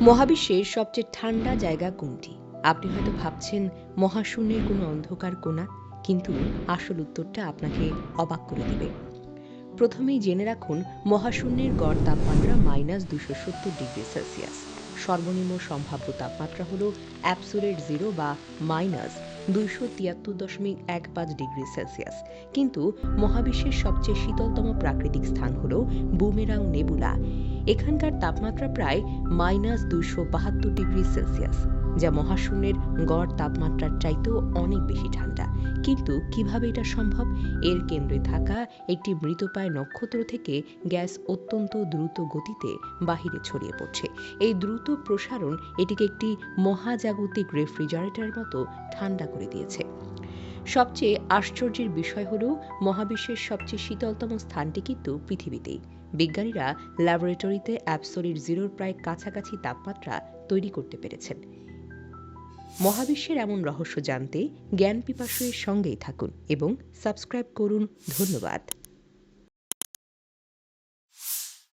মহাবিশ্বের সবচেয়ে ঠান্ডা জায়গা কোনটি? আপনি হয়তো ভাবছেন, মহাশূন্যের কোনো অন্ধকার কোণা, কিন্তু আসল উত্তরটা আপনাকে অবাক করে দেবে। প্রথমেই জেনে রাখুন, মহাশূন্যের গড় তাপমাত্রা মাইনাস দুশো সত্তর ডিগ্রি সেলসিয়াস। সর্বনিম্ন সম্ভাব্য তাপমাত্রা হল অ্যাবসোলেট জিরো বা মাইনাস দুইশো তিয়াত্তর দশমিক এক পাঁচ ডিগ্রি সেলসিয়াস। কিন্তু মহাবিশ্বের সবচেয়ে শীতলতম প্রাকৃতিক স্থান হল বুমেরাং নেবুলা। এখানকার তাপমাত্রা প্রায় মাইনাস দুইশো বাহাত্তর ডিগ্রি সেলসিয়াস, যা মহাশূন্যের গড় তাপমাত্রার চাইতেও অনেক বেশি ঠান্ডা। কিন্তু কীভাবে এটা সম্ভব? এর কেন্দ্রে থাকা একটি মৃতপ্রায় নক্ষত্র থেকে গ্যাস অত্যন্ত দ্রুত গতিতে বাহিরে ছড়িয়ে পড়ছে। এই দ্রুত প্রসারণ এটিকে একটি মহাজাগতিক রেফ্রিজারেটরের মতো ঠান্ডা করে দিয়েছে। সবচেয়ে আশ্চর্যের বিষয় হল, মহাবিশ্বের সবচেয়ে শীতলতম স্থানটি কিন্তু পৃথিবীতেই। বিজ্ঞানীরা ল্যাবরেটরিতে অ্যাবসোলিট জিরোর প্রায় কাছাকাছি তাপমাত্রা তৈরি করতে পেরেছেন। মহাবিশ্বের এমন রহস্য জানতে জ্ঞান পিপাসুয়ের সঙ্গেই থাকুন এবং সাবস্ক্রাইব করুন। ধন্যবাদ।